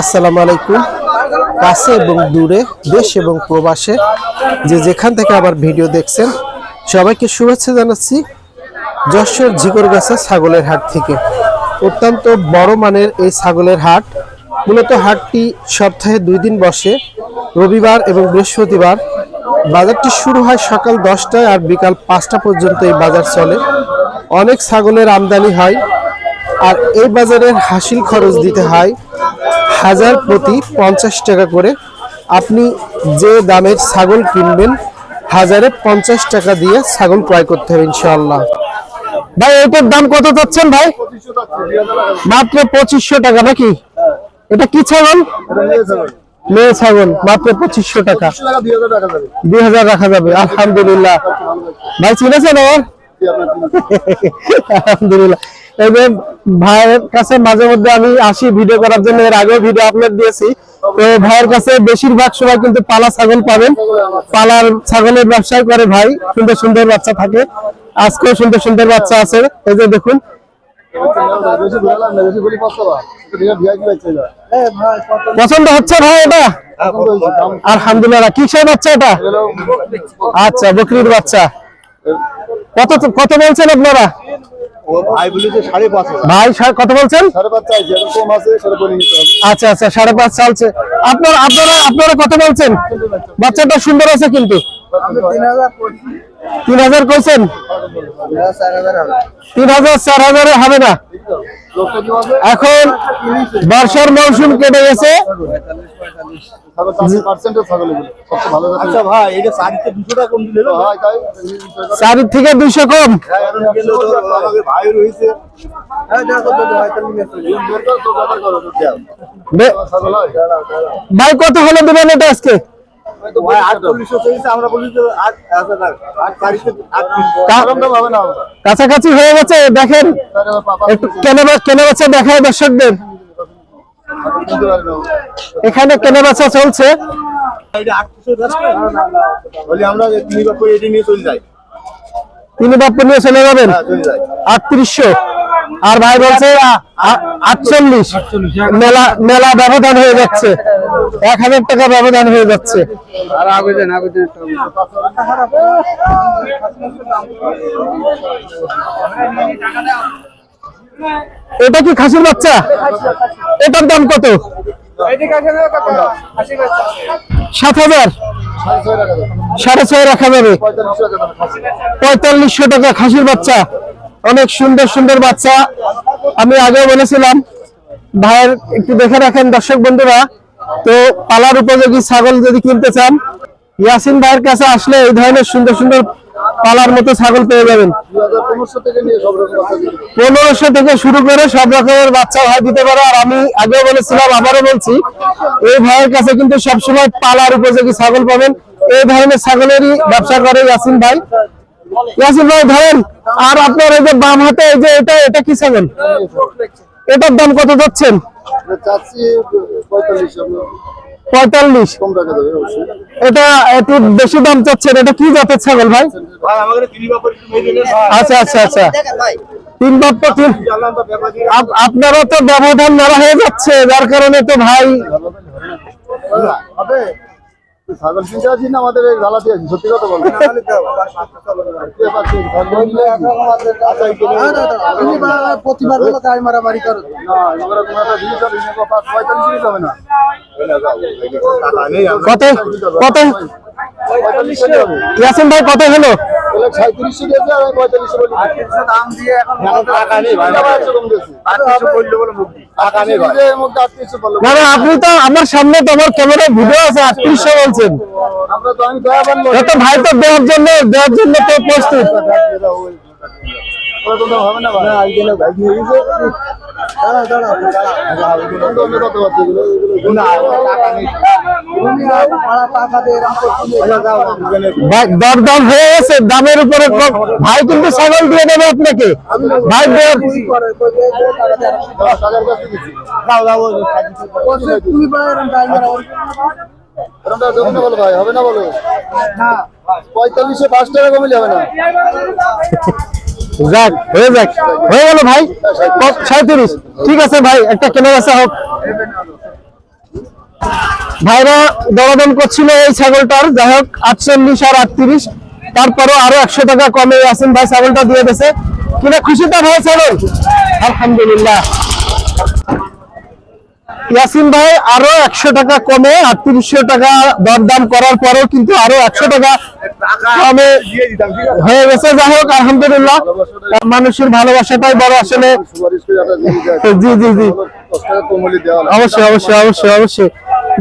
আসসালামু আলাইকুম। কাছে এবং দূরে, দেশ এবং প্রবাসে যে যেখান থেকে আবার ভিডিও দেখছেন, সবাইকে শুভেচ্ছা জানাচ্ছি যশোর ঝিকরগাছা ছাগলের হাট থেকে। অত্যন্ত বড় মানের এই ছাগলের হাট। মূলত হাটটি সপ্তাহে দুই দিন বসে। রবিবার এবং বৃহস্পতিবার বাজারটি শুরু হয় সকাল দশটায় আর বিকাল পাঁচটা পর্যন্ত এই বাজার চলে। অনেক ছাগলের আমদানি হয়। আর এই বাজারের হাসিল খরচ দিতে হয়। হাজার প্রতি পঞ্চাশ টাকা করে আপনি যে দামের ছাগল কিনবেন হাজারে পঞ্চাশ টাকা দিয়ে ছাগল ক্রয় করতে হবে ইনশাআল্লাহ। ভাই এটার দাম কত চাচ্ছেন ভাই? মাত্র পঁচিশশো টাকা নাকি? এটা কি ছাগল? মেয়ে ছাগল মাত্র পঁচিশশো টাকা। দুই হাজার রাখা যাবে আলহামদুলিল্লাহ। ভাই চিনেছেন আমার আলহামদুলিল্লাহ। ভাইয়ের কাছে মাঝে মধ্যে আমি আসি ভিডিও করার জন্য, এর আগেও ভিডিও আপলোড দিয়েছি। তো ভাইয়ের কাছে বেশিরভাগ সময় কিন্তু পালা ছাগল পাবেন। পালার ছাগলের ব্যবসায় করে ভাই, সুন্দর সুন্দর বাচ্চা থাকে। আজকেও সুন্দর সুন্দর বাচ্চা আছে। এই যে দেখুন। পছন্দ হচ্ছে ভাই এটা? আলহামদুলিল্লাহ। কিসের বাচ্চা এটা? আচ্ছা বকরির বাচ্চা। কত কত বলছেন আপনারা? ভাই কত বলছেন? আচ্ছা আচ্ছা সাড়ে পাঁচ চালছে। আপনার আপনারা আপনারা কত বলছেন? বাচ্চাটা সুন্দর আছে কিন্তু। তিন হাজার হবে। তিন হাজার চার হাজারে হবে না। এখন বর্ষার মৌসুম কেটে গেছে। আচ্ছা চারির থেকে দুইশো কম। ভাই কত হলে দেবেন এটা আজকে? কাছাকাছি হয়ে গেছে দেখেন। একটু কেনে কেনে বেচা দেখায় দর্শকদের। এখানে কেনে বেচা চলছে বলি আমরা তিন এটি নিয়ে চলে যাই। তিনি বাপ্পু নিয়ে চলে যাবেন? হ্যাঁ আটত্রিশশো। আর ভাই বলছে আটচল্লিশ। মেলা মেলা ব্যবধান হয়ে যাচ্ছে। এক হাজার টাকা ব্যবধান হয়ে যাচ্ছে। এটা কি খাসির বাচ্চা? এটার দাম কত? সাত হাজার। সাড়ে ছয় রাখা যাবে। পঁয়তাল্লিশশো টাকা খাসির বাচ্চা। অনেক সুন্দর সুন্দর বাচ্চা। আমি আগেও বলেছিলাম, ভাইয়ের একটু দেখে রাখেন দর্শক বন্ধুরা। তো পালার উপযোগী ছাগল যদি কিনতে চান, ইয়াসিন ভাইয়ের কাছে আসলে এই ধরনের সুন্দর সুন্দর পালার মতো ছাগল পেয়ে যাবেন। পনেরোশো থেকে শুরু করে সব রকমের বাচ্চা ভাই দিতে পারে। আর আমি আগেও বলেছিলাম, আবারও বলছি, এই ভাইয়ের কাছে কিন্তু সবসময় পালার উপযোগী ছাগল পাবেন। এই ধরনের ছাগলেরই ব্যবসা করে ইয়াসিন ভাই। ইয়াসিন ভাই ধরেন আর আপনার এই যে বাম হাতে এই যে এটা এটা কি ছাগল এটার দাম কত যাচ্ছেন? পঁয়তাল্লিশ এটা একটু বেশি দাম চাচ্ছেন এটা কি জাতের ছাগল ভাই? আচ্ছা আচ্ছা আচ্ছা। তিন আপনারা তো ব্যবধান নাড়া হয়ে যাচ্ছে যার কারণে তো ভাই ছাগল কিনতে আছি না আমাদের এই গালাতে আছি সত্যি কথা বলো প্রতিবার হলো তাই মারামারি করো না এবার কোনো একটা জিনিস হবে না পঁয়তাল্লিশ হবে না কত ইয়াসিন ভাই কত হলো? আপনি তো আমার সামনে তো আমার ক্যামেরায় ভিডিও আছে আটত্রিশশো বলছেন। ভাই তো দেওয়ার জন্য দেওয়ার জন্য তো প্রস্তুত। হয়ে গেছে দামের উপরে ভাই কিন্তু ছাগল দিয়ে দেবে আপনাকে ভাই তুমি দেবো না বলো ভাই হবে না বলো? পঁয়তাল্লিশে পাঁচ টাকা কমিলে হবে না। যাক হয়ে যাক। হয়ে গেল ভাই। সাঁত্রিশ ঠিক আছে ভাই একটা কেনা বেচা হোক। ভাইরা দরদাম করছিল এই ছাগলটার। যাই হোক আটচল্লিশ আর আটত্রিশ। তারপরও আরও একশো টাকা কমে আসেন ভাই ছাগলটা দিয়ে দিয়েছে। কিনা খুশি তো ভাই ছাগল? আলহামদুলিল্লাহ। ইয়াসিন ভাই, আরও একশো টাকা কমে আটত্রিশশো টাকা দরদাম করার পরেও কিন্তু আরও একশো টাকা কমে হয়ে গেছে। যাই হোক, আলহামদুলিল্লাহ, মানুষের ভালোবাসাটাই বড় আসলে। জি জি জি। অবশ্যই অবশ্যই অবশ্যই অবশ্যই।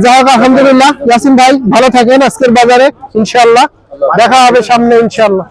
যাই হোক, আলহামদুলিল্লাহ, ইয়াসিন ভাই, ভালো থাকেন আজকের বাজারে ইনশাল্লাহ দেখা হবে সামনে ইনশাল্লাহ